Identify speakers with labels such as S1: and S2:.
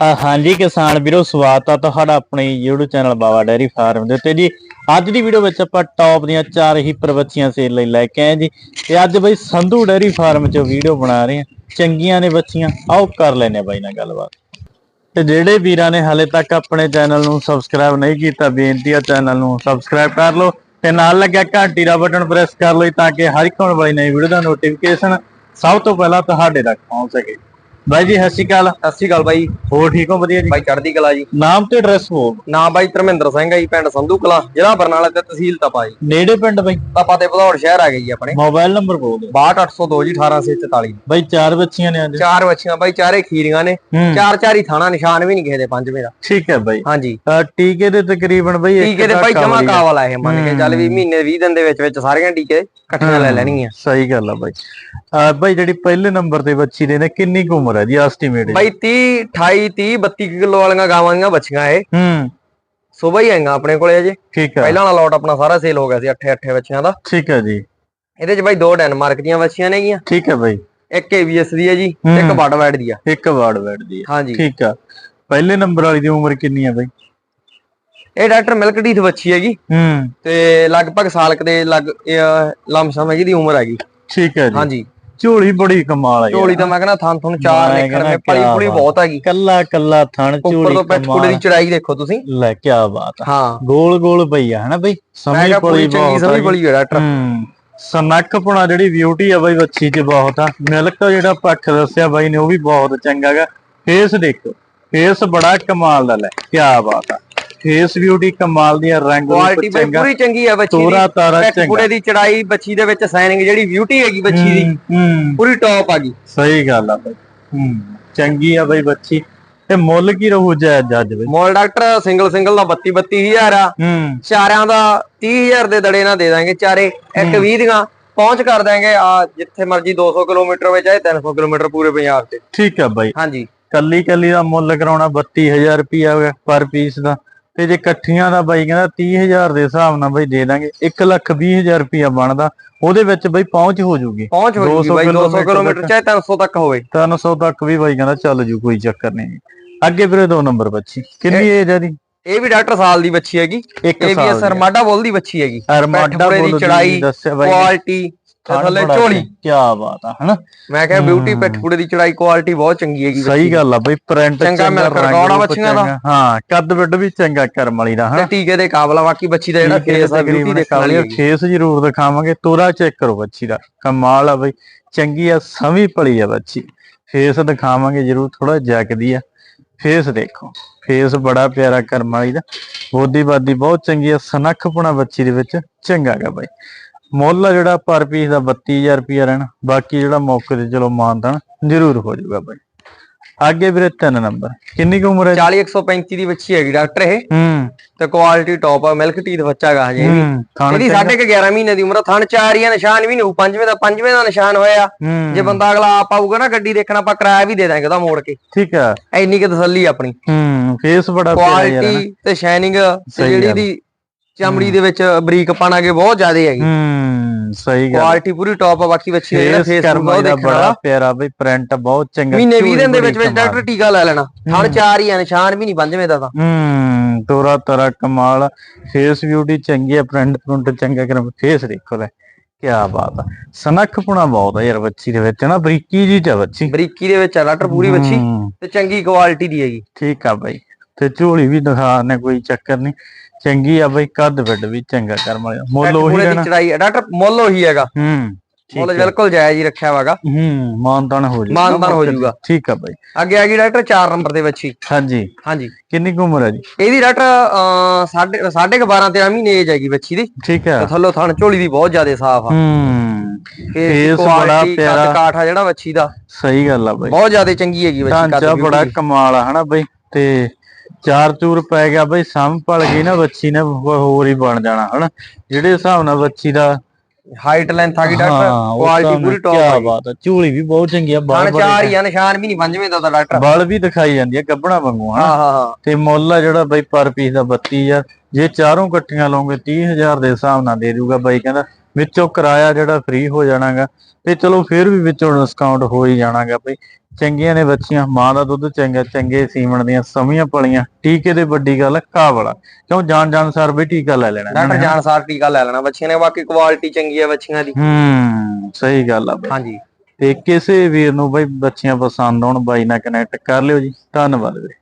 S1: ਹਾਂਜੀ ਕਿਸਾਨ ਵੀਰੋ, ਸਵਾਗਤ ਆ ਤੁਹਾਡਾ ਆਪਣੇ YouTube channel Bawa dairy farm ਦੇ ਉੱਤੇ। ਜੀ, ਅੱਜ ਦੀ ਵੀਡੀਓ ਵਿੱਚ ਆਪਾਂ ਟੌਪ ਦੀਆਂ ਚਾਰ ਹੀ ਪ੍ਰਵੱਚੀਆਂ ਸੇਲ ਲਈ ਲੈ ਕੇ ਆਏ ਜੀ। ਤੇ ਅੱਜ ਬਈ ਸੰਧੂ ਡੈਰੀ ਫਾਰਮ 'ਚੋਂ ਵੀਡੀਓ ਬਣਾ ਰਹੇ ਆ ਚੰਗੀਆਂ ਨੇ ਬੱਚੀਆਂ, ਆਓ ਕਰ ਲੈਨੇ ਆ ਬਾਈ ਨਾਲ ਗੱਲਬਾਤ। ਤੇ ਜਿਹੜੇ ਵੀਰਾਂ ਨੇ ਹਾਲੇ ਤੱਕ ਆਪਣੇ ਚੈਨਲ ਨੂੰ ਸਬਸਕ੍ਰਾਈਬ ਨਹੀਂ ਕੀਤਾ, ਬੇਨਤੀ ਆ ਚੈਨਲ ਨੂੰ ਸਬਸਕ੍ਰਾਈਬ ਕਰ ਲਓ ਤੇ ਨਾਲ ਲੱਗਿਆ ਘੰਟੀ ਦਾ ਬਟਨ ਪ੍ਰੈਸ ਕਰ ਲਓ ਤਾਂ ਕਿ ਹਰ ਇੱਕ ਆਉਣ ਵਾਲੀ ਨਵੀਂ ਵੀਡੀਓ ਦਾ ਨੋਟੀਫਿਕੇਸ਼ਨ ਸਭ ਤੋਂ ਪਹਿਲਾਂ ਤੁਹਾਡੇ ਤੱਕ ਪਹੁੰਚ ਸਕੇ। ਬਾਈ ਜੀ ਸਤਿ ਸ਼੍ਰੀ ਅਕਾਲ।
S2: ਸਤਿ ਸ਼੍ਰੀ ਅਕਾਲ ਬਾਈ।
S1: ਹੋਰ ਠੀਕ ਹੋ? ਵਧੀਆ ਜੀ।
S2: ਬਾਈ ਚੜ੍ਹਦੀ ਕਲਾ ਜੀ।
S1: ਨਾਮ ਤੇ ਐਡਰੈਸ ਬੋਲ
S2: ਨਾਮ ਬਾਈ ਧਰਮਿੰਦਰ ਸਿੰਘ ਹੈ ਜੀ ਪਿੰਡ ਸੰਧੂ ਕਲਾ ਜ਼ਿਲ੍ਹਾ ਬਰਨਾਲਾ ਤੇ ਤਹਿਸੀਲ ਤਪਾ ਜੀ।
S1: ਨੇੜੇ ਪਿੰਡ ਬਈ?
S2: ਤਪਾ ਤੇ ਭਦੌੜ ਸ਼ਹਿਰ ਆ ਗਈ ਜੀ ਆਪਣੇ।
S1: ਮੋਬਾਈਲ ਨੰਬਰ ਬੋਲ ਦਿਓ।
S2: 62802 ਜੀ 1844
S1: ਬਈ ਚਾਰ ਬੱਚੀਆਂ ਨੇ ਅੱਜ।
S2: ਚਾਰ ਬੱਚੀਆਂ ਬਾਈ ਚਾਰੇ ਖੀਰੀਆਂ ਨੇ।
S1: ਹੂੰ।
S2: ਚਾਰ ਚਾਰ ਹੀ ਥਾਣਾ ਨਿਸ਼ਾਨ ਵੀ ਨਹੀਂ ਕਿਸੇ ਦੇ ਪੰਜਵੇਂ ਦਾ।
S1: ਠੀਕ ਹੈ ਬਈ।
S2: ਹਾਂਜੀ।
S1: ਟੀਕੇ ਦੇ ਤਕਰੀਬਨ ਬਈ ਇੱਕ
S2: ਟੀਕੇ ਦੇ ਬਾਈ ਜਮਾ
S1: ਕਾਵਲੀ ਆ।
S2: ਕਾਵਲ ਆ ਇਹ ਮੰਨ ਕੇ ਚੱਲ ਵੀ ਮਹੀਨੇ 20 ਦਿਨ ਦੇ ਵਿੱਚ ਵਿੱਚ ਸਾਰੀਆਂ ਟੀਕੇ ਇਕੱਠੀਆਂ ਲੈ ਲੈਣਗੀਆਂ।
S1: ਸਹੀ ਗੱਲ ਆ ਬਾਈ। ਬਾਈ ਜਿਹੜੀ ਪਹਿਲੇ ਨੰਬਰ ਤੇ ਬੱਚੀ ਦੇ ਨੇ ਕਿੰਨੀ ਕੁ ਉਮਰ ਹੈ ਜੀ ਐਸਟੀਮੇਟ
S2: ਬਾਈ 30 28 30 32 ਕਿਲੋ ਵਾਲੀਆਂ ਗਾਵਾਂ ਦੀਆਂ ਬੱਚੀਆਂ ਇਹ।
S1: ਹੂੰ।
S2: ਸੁਬਾ ਹੀ ਆਈਆਂ ਆਪਣੇ ਕੋਲੇ ਅਜੇ।
S1: ਠੀਕ ਹੈ।
S2: ਪਹਿਲਾਂ ਵਾਲਾ ਲੋਟ ਆਪਣਾ ਸਾਰਾ ਸੇਲ ਹੋ ਗਿਆ ਸੀ ਅੱਠੇ ਅੱਠੇ ਬੱਚਿਆਂ ਦਾ।
S1: ਠੀਕ ਹੈ ਜੀ।
S2: ਇਹਦੇ ਚ ਬਾਈ ਦੋ ਡੈਨਮਾਰਕ ਦੀਆਂ ਬੱਚੀਆਂ ਨੇਗੀਆਂ।
S1: ਠੀਕ ਹੈ ਬਾਈ।
S2: ਇੱਕ ਏਵੀਐਸ ਦੀ ਹੈ ਜੀ ਇੱਕ
S1: ਹੂੰ।
S2: ਬਾਡਵੈਟ ਦੀ ਆ।
S1: ਇੱਕ ਵਾਰਡ ਬੈਠਦੀ ਹੈ
S2: ਹਾਂਜੀ।
S1: ਠੀਕ ਆ। ਪਹਿਲੇ ਨੰਬਰ ਵਾਲੀ ਦੀ ਉਮਰ ਕਿੰਨੀ ਹੈ ਬਾਈ?
S2: ਇਹ ਡਾਕਟਰ ਮਿਲਕ ਡੀਥ ਬੱਚੀ ਹੈਗੀ
S1: ਹੂੰ।
S2: ਤੇ ਲਗਭਗ ਸਾਲ ਕੁ ਦੇ ਲੱਗ ਲਮਸਮ ਹੈਗੀ ਦੀ ਉਮਰ ਹੈਗੀ।
S1: ਠੀਕ ਹੈ ਜੀ।
S2: ਹਾਂਜੀ।
S1: ਝੋਲੀ ਬੜੀ ਕਮਾਲ ਆ ਯਾਰ।
S2: ਝੋਲੀ ਤਾਂ ਮੈਂ ਕਹਿੰਦਾ ਥਾਂ ਤੁਹਾਨੂੰ ਚਾਰ ਨਿਕਲ ਮੇ ਪਲੀ ਪੁਲੀ। ਬਹੁਤ ਹੈਗੀ।
S1: ਕੱਲਾ ਕੱਲਾ ਥਣ
S2: ਉੱਪਰ
S1: ਝੋਲੀ
S2: ਤੋਂ ਪਿੱਠ ਪੁੜੇ ਦੀ ਚੜਾਈ ਦੇਖੋ ਤੁਸੀਂ।
S1: ਲੈ ਕੀ ਬਾਤ
S2: ਹਾਂ।
S1: ਗੋਲ ਗੋਲ ਪਈ ਆ ਹਨਾ ਬਈ? ਸਮਝ
S2: ਚੰਗੀ
S1: ਬਹੁਤ
S2: ਸਮਝ ਪਲੀ ਹੈ ਡਾਕਟਰ
S1: ਹੂੰ। ਸਨੱਖ ਪੁਣਾ ਜਿਹੜੀ ਬਿਊਟੀ ਆ ਬਈ ਬੱਚੀ 'ਚ ਬਹੁਤ ਆ। ਮਿਲਕ ਜਿਹੜਾ ਪੱਖ ਦੱਸਿਆ ਬਾਈ ਨੇ ਉਹ ਵੀ ਬਹੁਤ ਚੰਗਾ ਗਾ ਫੇਸ ਦੇਖੋ। ਫੇਸ ਬੜਾ ਕਮਾਲ ਦਾ ਲੈ ਕੀ ਬਾਤ ਆ। ਫੇਸ ਬਿਊਟੀ ਕਮਾਲ ਦੀ ਰੰਗ
S2: ਕੁਆਲਿਟੀ ਪੂਰੀ ਚੰਗੀ ਹੈ ਬੱਚੀ
S1: ਤੋਰਾ
S2: ਦੀ।
S1: ਤਾਰਾ
S2: ਪਿੱਠ
S1: ਚੰਗਾ।
S2: ਦੀ ਚੜਾਈ ਬੱਚੀ ਦੇ ਵਿੱਚ ਸਾਈਨਿੰਗ ਜਿਹੜੀ ਬਿਊਟੀ ਹੈਗੀ ਬੱਚੀ ਦੀ। ਪੂਰੀ ਟੌਪ ਆ ਗਈ
S1: ਸਹੀ ਗੱਲ ਆ ਬਈ। ਹੂੰ ਚੰਗੀ ਆ ਬਈ ਬੱਚੀ। ਤੇ ਮੁੱਲ ਕੀ ਰਹੂ ਜੈ ਜੱਜ ਬਈ
S2: ਮੋਲ ਡਾਕਟਰ ਸਿੰਗਲ ਸਿੰਗਲ ਦਾ 32 32000 ਆ।
S1: ਹੂੰ।
S2: ਚਾਰਿਆਂ ਦਾ 30000 ਦੇ ਦੜੇ ਨਾਲ ਦੇ ਦਾਂਗੇ ਚਾਰੇ। ਇੱਕ 20 ਦੀਆਂ ਪਹੁੰਚ ਕਰ ਦਾਂਗੇ। ਆ ਜਿੱਥੇ ਮਰਜ਼ੀ 200 ਕਿਲੋਮੀਟਰ ਵਿੱਚ ਆਏ 300 ਕਿਲੋਮੀਟਰ ਪੂਰੇ ਪੰਜਾਬ ਤੇ।
S1: ਠੀਕ ਆ ਬਾਈ।
S2: ਹਾਂਜੀ।
S1: ਕੱਲੀ ਕੱਲੀ ਦਾ ਮੁੱਲ ਕਰਾਉਣਾ 32000 ਰੁਪਿਆ ਪਰ ਪੀਸ ਦਾ। ਤੇ ਜੇ ਇਕੱਠੀਆਂ ਦਾ ਬਾਈ ਕਹਿੰਦਾ 30000 ਦੇ ਹਿਸਾਬ ਨਾਲ ਬਾਈ ਦੇ ਦਾਂਗੇ 1 ਲੱਖ 20000 ਰੁਪਿਆ ਬਣਦਾ ਉਹਦੇ ਵਿੱਚ ਬਾਈ ਪਹੁੰਚ ਹੋ ਜੂਗੀ।
S2: ਪਹੁੰਚ ਹੋ ਜੂਗੀ
S1: 200
S2: ਬਾਈ 200
S1: ਕਿਲੋਮੀਟਰ
S2: ਚਾਹੇ 300 ਤੱਕ ਹੋਵੇ।
S1: 300 ਤੱਕ ਵੀ ਬਾਈ ਕਹਿੰਦਾ ਚੱਲ ਜੂ ਕੋਈ ਚੱਕਰ ਨਹੀਂ। ਅੱਗੇ ਵੀਰੇ ਦੋ ਨੰਬਰ ਬੱਚੀ। ਕਿੰਨੀ ਏਜ ਦੀ
S2: ਇਹ ਵੀ ਡਾਕਟਰ ਸਾਲ ਦੀ ਬੱਚੀ ਹੈਗੀ। ਇਹ ਵੀ
S1: ਸਾਲ
S2: ਅਸਰ ਮਾਡਾ ਬੋਲ ਦੀ ਬੱਚੀ ਹੈਗੀ।
S1: ਅਰਮਾਡਾ
S2: ਪੁੜੇ ਦੀ
S1: ਬੋਲ
S2: ਚੜਾਈ, ਕੁਆਲਿਟੀ ਥੱਲੇ ਝੋਲੀ।
S1: ਕੀ ਬਾਤ ਆ ਹਨਾ?
S2: ਮੈਂ ਕਿਹਾ ਬਿਊਟੀ ਪਿੱਠਪੂੜੇ ਦੀ ਚੜਾਈ ਕੁਆਲਿਟੀ ਬਹੁਤ ਚੰਗੀ ਹੈਗੀ
S1: ਸਹੀ
S2: ਦੀ।
S1: ਗੱਲ ਆ ਬਈ ਪ੍ਰਿੰਟ
S2: ਚੰਗਾ ਮਿਲਕ ਰਿਕਾਰਡ ਆ ਬੱਚੀਆਂ ਦਾ।
S1: ਹਾਂ ਕੱਦ ਵੱਡ ਵੀ ਚੰਗਾ ਕਰਮ ਵਾਲੀ ਦਾ ਹਨਾ?
S2: ਟੀਕੇ ਦੇ ਕਾਬਲਾ ਬਾਕੀ ਬੱਚੀ ਦਾ ਜਿਹੜਾ ਫੇਸ ਆ ਬਿਊਟੀ ਵਾਲੀ ਹੈਗੀ।
S1: ਫੇਸ ਜ਼ਰੂਰ ਦਿਖਾਵਾਂਗੇ ਤੋਰਾ ਚੈੱਕ ਕਰੋ ਬੱਚੀ ਦਾ। ਕਮਾਲ ਆ ਬਈ ਚੰਗੀ ਆ ਸਮੀ ਪਲੀ ਆ ਬੱਚੀ। ਫੇਸ ਦਿਖਾਵਾਂਗੇ ਜ਼ਰੂਰ ਥੋੜਾ ਜੈਕਦੀ ਆ। ਫੇਸ ਦੇਖੋ ਫੇਸ ਬੜਾ ਪਿਆਰਾ ਕਰਮ ਵਾਲੀ ਦਾ। ਬੋਦੀ ਬਾਦੀ ਬਹੁਤ ਚੰਗੀ ਆ ਸਨੱਖਪੁਣਾ ਬੱਚੀ ਦੇ ਵਿੱਚ ਚੰਗਾ ਗਾ ਬਾਈ। ਮੁੱਲ ਆ ਜਿਹੜਾ ਪਰ ਪੀਸ ਦਾ 32000 ਰੁਪਿਆ ਰਹਿਣਾ। ਬਾਕੀ ਜਿਹੜਾ ਮੌਕੇ ਤੇ ਚਲੋ ਮਾਨਦਾਨ ਜ਼ਰੂਰ ਹੋ ਜਾਊਗਾ ਬਾਈ। ਅੱਗੇ ਵੀਰੇ ਤਿੰਨ ਨੰਬਰ ਕਿੰਨੀ ਕੁ ਉਮਰ ਹੈ?
S2: 40 135 ਦੀ ਬੱਚੀ ਹੈਗੀ ਡਾਕਟਰ ਇਹ।
S1: ਹੂੰ।
S2: ਤੇ ਕੁਆਲਿਟੀ ਟੌਪ ਆ ਮਿਲਕ ਟੀਥ ਬੱਚਾ ਹੈਗਾ ਹਜੇ ਵੀ। ਇਹਦੀ ਸਾਢੇ ਕੁ 11 ਮਹੀਨੇ ਦੀ ਉਮਰ ਆ ਥਣ ਚਾਰ ਹੀ ਆ ਨਿਸ਼ਾਨ ਵੀ ਨਹੀਂ ਪੰਜਵੇਂ ਦਾ ਪੰਜਵੇਂ ਦਾ ਨਿਸ਼ਾਨ ਹੋਇਆ। ਜੇ ਬੰਦਾ ਅਗਲਾ ਆਪ ਆਊਗਾ ਨਾ ਗੱਡੀ ਦੇਖਣ ਆਪਾਂ ਕਿਰਾਇਆ ਵੀ ਦੇ ਦਾਂਗੇ ਉਹਦਾ ਮੋੜ ਕੇ।
S1: ਠੀਕ ਆ।
S2: ਐਨੀ ਕਿ ਤਸੱਲੀ ਆਪਣੀ।
S1: ਹੂੰ ਫੇਸ ਬੜਾ ਪਿਆਰਾ ਯਾਰ।
S2: ਕੁਆਲਿਟੀ ਤੇ ਸ਼ਾਈਨਿੰਗ ਜਿਹੜੀ। ਦੀ ਚਮੜੀ ਦੇ ਵਿੱਚ ਬਰੀਕ ਪਾਣਾਗੇ ਬਹੁਤ ਜ਼ਿਆਦਾ ਹੈਗੀ।
S1: ਹੂੰ ਸਹੀ ਗੱਲ।
S2: ਕੁਆਲਿਟੀ ਪੂਰੀ ਟੌਪ ਆ ਬਾਕੀ ਬੱਚੀ ਦਾ ਜਿਹੜਾ
S1: ਫੇਸ
S2: ਬਹੁਤ
S1: ਬੜਾ ਪਿਆਰਾ ਬਈ ਪ੍ਰਿੰਟ ਬਹੁਤ ਚੰਗਾ
S2: ਮਹੀਨੇ 20
S1: ਝੂੜੀ
S2: ਦਿਨ ਦੇ ਵਿੱਚ ਵਿੱਚ। ਡਾਕਟਰ ਟੀਕਾ ਲੈ ਲੈਣਾ। ਹਣ ਚਾਰ ਹੀ ਆ ਨਿਸ਼ਾਨ ਵੀ ਨਹੀਂ ਪੰਜਵੇਂ ਦਾ ਤਾਂ।
S1: ਹੂੰ ਤੋਰਾ ਤਰਾ ਕਮਾਲ। ਫੇਸ ਬਿਊਟੀ ਚੰਗੀ ਹੈ ਪ੍ਰਿੰਟ ਪ੍ਰਿੰਟ ਚੰਗਾ ਕਰ। ਫੇਸ ਦੇਖੋ ਲੈ ਕੀ ਬਾਤ ਆ। ਸਨੱਖਪੁਣਾ ਬਹੁਤ ਆ ਯਾਰ ਬੱਚੀ ਦੇ ਵਿੱਚ ਨਾ? ਬਰੀਕੀ ਜੀ ਚ ਆ ਬੱਚੀ।
S2: ਬਰੀਕੀ ਦੇ ਵਿੱਚ ਆ ਡਾਕਟਰ ਪੂਰੀ ਬੱਚੀ।
S1: ਹੂੰ,
S2: ਤੇ ਚੰਗੀ ਕੁਆਲਿਟੀ ਦੀ ਹੈਗੀ।
S1: ਠੀਕ ਆ ਬਾਈ। ਤੇ ਝੋਲੀ ਵੀ ਦਿਖਾ ਨੇ ਕੋਈ ਚੱਕਰ ਨਹੀਂ। ਚੰਗੀ ਆ ਬਾਈ ਕੱਦ ਵੱਡ ਵੀ ਚੰਗਾ ਕਰਮ ਵਾਲਾ ਮੁੱਲ ਉਹੀ
S2: ਦੀ
S1: ਰਹਿਣਾ
S2: ਚੜਾਈ ਆ। ਡਾਕਟਰ ਮੁੱਲ ਉਹੀ ਹੈਗਾ।
S1: ਹੂੰ
S2: ਮੁੱਲ
S1: ਹੈ।
S2: ਬਿਲਕੁਲ ਜਾਇਜ਼ ਹੀ ਰੱਖਿਆ ਵਾਗਾ।
S1: ਹੂੰ ਮਾਨਤਾਨ ਹੋ ਜਾਊਗਾ
S2: ਮਾਨਤਾਨ ਹੋ ਜਾਊਗਾ।
S1: ਠੀਕ ਆ ਬਾਈ।
S2: ਅੱਗੇ ਆ ਗਈ ਡਾਕਟਰ 4 ਨੰਬਰ ਦੇ ਬੱਚੀ
S1: ਹਾਂਜੀ।
S2: ਹਾਂਜੀ।
S1: ਕਿੰਨੀ ਕੁ ਉਮਰ ਹੈ ਜੀ?
S2: ਇਹਦੀ ਡਾਕਟਰ ਸਾਢੇ ਸਾਢੇ ਕੁ 12 13 ਮਹੀਨੇ ਏਜ ਹੈਗੀ ਬੱਚੀ ਦੀ।
S1: ਠੀਕ ਹੈ
S2: ਤੇ ਥੱਲੋਂ ਥਣ ਝੋਲੀ ਦੀ ਬਹੁਤ ਜ਼ਿਆਦਾ ਸਾਫ਼ ਆ।
S1: ਹੂੰ। ਫੇਸ ਬੜਾ ਪਿਆਰਾ।
S2: ਕਾਠ ਆ ਜਿਹੜਾ ਬੱਚੀ ਦਾ।
S1: ਸਹੀ ਗੱਲ ਆ ਬਾਈ।
S2: ਬਹੁਤ ਜ਼ਿਆਦਾ ਚੰਗੀ ਹੈਗੀ
S1: ਢਾਂਚਾ
S2: beauty
S1: ਬੜਾ
S2: ਦੀ।
S1: ਕਮਾਲ ਆ ਹਨਾ ਬਈ? ਤੇ ਚਾਰ ਚੂਰ ਪੈ ਗਿਆ ਬਈ ਸੰਭਲ ਗਈ ਨਾ ਬੱਚੀ ਨੇ ਹੋ- ਹੋਰ ਹੀ ਬਣ ਜਾਣਾ ਹਨਾ? ਜਿਹੜੇ ਹਿਸਾਬ ਨਾਲ ਬੱਚੀ ਦਾ
S2: ਹਾਈਟ ਲੈਂਥ ਆ ਗਈ
S1: ਹਾਂ,
S2: ਡਾਕਟਰ ਕੁਆਲਿਟੀ ਪੂਰੀ ਟੌਪ ਆ
S1: ਬਾਤ ਆ ਝੂਲੀ ਵੀ ਬਹੁਤ ਚੰਗੀ ਆ ਬਲ
S2: ਚਾਰ ਹੀ ਆ ਨਿਸ਼ਾਨ ਵੀ ਨਹੀਂ ਪੰਜਵੇਂ ਦਾ ਤਾਂ ਡਾਕਟਰ।
S1: ਬਲ ਵੀ ਦਿਖਾਈ ਜਾਂਦੀ ਆ ਗੱਬਣਾ ਵਾਂਗੂ
S2: ਹਾਂ ਹਾਂ ਹਾਂ।
S1: ਤੇ ਮੁੱਲ ਆ ਜਿਹੜਾ ਬਈ ਪਰ ਪੀਸ ਦਾ 32000 ਜੇ ਚਾਰੋਂ ਇਕੱਠੀਆਂ ਲਓਗੇ 30000 ਦੇ ਹਿਸਾਬ ਨਾਲ ਦੇ ਦੂਗਾ ਬਾਈ ਕਹਿੰਦਾ ਵਿੱਚੋਂ ਕਿਰਾਇਆ ਜਿਹੜਾ ਫ੍ਰੀ ਹੋ ਜਾਣਾਗਾ ਤੇ ਚਲੋ ਫਿਰ ਵੀ ਵਿੱਚੋਂ ਡਿਸਕਾਊਂਟ ਹੋ ਹੀ ਜਾਣਾਗਾ ਬਈ। ਚੰਗੀਆਂ ਨੇ ਬੱਚੀਆਂ ਮਾਂ ਦਾ ਦੁੱਧ ਚੰਗਾ ਚੰਗੇ ਸੀਮਣ ਦੀਆਂ ਸਮੀਆਂ ਪਲੀਆਂ ਟੀਕੇ ਦੇ ਵੱਡੀ ਗੱਲ ਘਾਹ ਵਾਲਾ। ਕਿਉਂ? ਜਾਣ ਜਾਣ ਸਾਰ ਵੀ ਟੀਕਾ ਲੈ ਲੈਣਾ।
S2: ਡਾਕਟਰ
S1: ਨੇ।
S2: ਜਾਨਸਾਰ ਟੀਕਾ ਲੈ ਲੈਣਾ। ਬੱਚੀਆਂ ਨੇ ਬਾਕੀ ਕੁਆਲਿਟੀ ਚੰਗੀ ਹੈ ਬੱਚੀਆਂ ਦੀ।
S1: ਹੂੰ ਸਹੀ ਗੱਲ ਆ ਬਈ।
S2: ਹਾਂਜੀ।
S1: ਤੇ ਕਿਸੇ ਵੀਰ ਨੂੰ ਬਈ ਬੱਚੀਆਂ ਪਸੰਦ ਆਉਣ ਬਾਈ ਨਾਲ ਕਨੈਕਟ ਕਰ ਲਿਓ ਜੀ। ਧੰਨਵਾਦ ਵੀਰੇ।